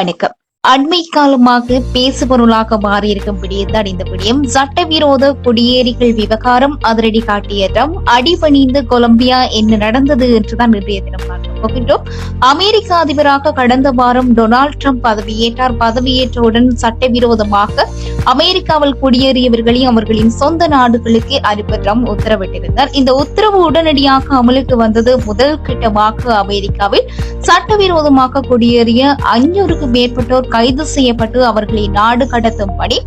வணக்கம். அண்மை காலமாக பேசுபொருளாக மாறியிருக்கும் விடயம்தான் இந்த விடயம். சட்டவிரோத குடியேறிகள் விவகாரம் அதிரடி காட்டியதும். அடிபணிந்து கொலம்பியா என்ன நடந்தது என்றுதான் இன்றைய தினம் பார்க்க போகின்றோம். அமெரிக்க அதிபராக கடந்த வாரம் டொனால்டு ட்ரம்ப் பதவியேற்றார். பதவியேற்றவுடன் சட்டவிரோதமாக அமெரிக்காவில் குடியேறியவர்களை அவர்களின் சொந்த நாடுகளுக்கு அனுப்ப ட்ரம்ப் உத்தரவிட்டிருந்தார். இந்த உத்தரவு உடனடியாக அமலுக்கு வந்தது முதல் கட்டமாக அமெரிக்காவில். சட்டவிரோதமாக குடியேறிய ஐநூறுக்கும் மேற்பட்டோர் கைது செய்யப்பட்டு அவர்களை நாடு கடத்தும்படி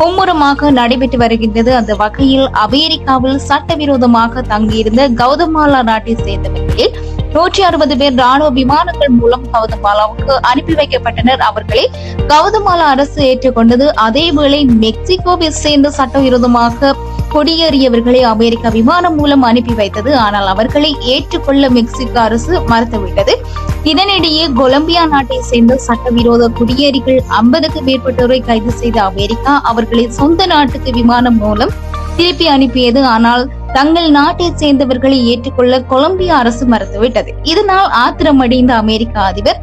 மும்முரமாக நடைபெற்று வருகின்றது. அந்த வகையில் அமெரிக்காவில் சட்டவிரோதமாக தங்கியிருந்த கௌதமாலா நாட்டை சேர்ந்தவர்களில் நூற்றி அறுபது பேர் ராணுவ விமானங்கள் மூலம் கவுதமாலாவுக்கு அனுப்பி வைக்கப்பட்டனர். அவர்களை கவுதமாலா அரசு ஏற்றுக்கொண்டது. அதேவேளை மெக்சிகோவை சேர்ந்து சட்டவிரோதமாக குடியேறியவர்களை அமெரிக்கா விமானம் மூலம் அனுப்பி வைத்தது. ஆனால் அவர்களை ஏற்றுக்கொள்ள மெக்சிகோ அரசு மறுத்துவிட்டது. இதனிடையே கொலம்பியா நாட்டை சேர்ந்த சட்டவிரோத குடியேறிகள் ஐம்பதுக்கு மேற்பட்டோரை கைது செய்த அமெரிக்கா அவர்களை சொந்த நாட்டுக்கு விமானம் மூலம் திருப்பி அனுப்பியது. ஆனால் தங்கள் நாட்டை சேர்ந்தவர்களை ஏற்றுக்கொள்ள கொலம்பியா அரசு மறுத்துவிட்டது. இதனால் ஆத்திரமடைந்த அமெரிக்க அதிபர்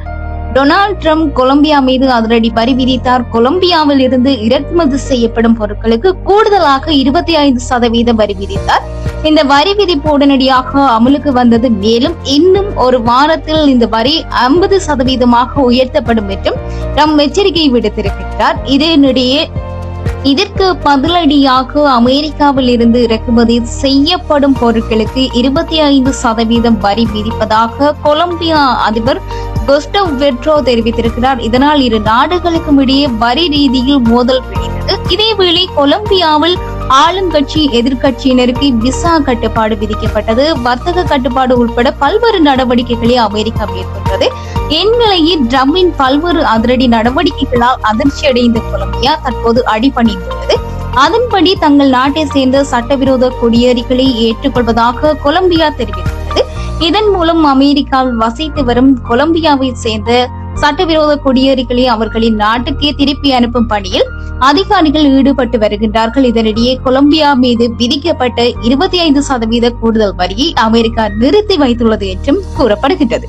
டொனால்ட் ட்ரம்ப் கொலம்பியா மீது அதிரடி வரி விதித்தார். கொலம்பியாவில் இருந்து இறக்குமதி செய்யப்படும் பொருட்களுக்கு கூடுதலாக இருபத்தி ஐந்து சதவீத வரி விதித்தார். இந்த வரி விதிப்பு உடனடியாக அமலுக்கு வந்தது. மேலும் இன்னும் ஒரு வாரத்தில் இந்த வரி ஐம்பது சதவீதமாக உயர்த்தப்படும் என்றும் ட்ரம்ப் எச்சரிக்கை விடுத்திருக்கிறார். இதனிடையே இதற்கு பதிலடியாக அமெரிக்காவில் இருந்து இறக்குமதி செய்யப்படும் பொருட்களுக்கு இருபத்தி ஐந்து சதவீதம் வரி விதிப்பதாக கொலம்பியா அதிபர் கொஸ்டவ் வெட்ரோ தெரிவித்திருக்கிறார். இதனால் இரு நாடுகளுக்கும் இடையே வரி ரீதியில் மோதல் பிடித்தது இதேவேளை கொலம்பியாவில் ஆளுங்கட்சி எதிர்கட்சியினருக்கு விசா கட்டுப்பாடு விதிக்கப்பட்டது. வர்த்தக கட்டுப்பாடு உட்பட பல்வேறு நடவடிக்கைகளை அமெரிக்கா மேற்கொண்டது. எண்களையே ட்ரம்மின் பல்வேறு அதிரடி நடவடிக்கைகளால் அதிர்ச்சி அடைந்த கொலம்பியா தற்போது அடிபணிந்துள்ளது. அதன்படி தங்கள் நாட்டை சேர்ந்த சட்டவிரோத குடியேறிகளை ஏற்றுக்கொள்வதாக கொலம்பியா தெரிவித்துள்ளது. இதன் மூலம் அமெரிக்காவில் வசித்து வரும் கொலம்பியாவை சேர்ந்த சட்டவிரோத குடியேறிகளை அவர்களின் நாட்டுக்கே திருப்பி அனுப்பும் பணியில் அதிகாரிகள் ஈடுபட்டு வருகின்றார்கள். இதனிடையே கொலம்பியா மீது விதிக்கப்பட்ட இருபத்தி ஐந்து சதவீத கூடுதல் வரியை அமெரிக்கா நிறுத்தி வைத்துள்ளது என்றும் கூறப்படுகின்றது.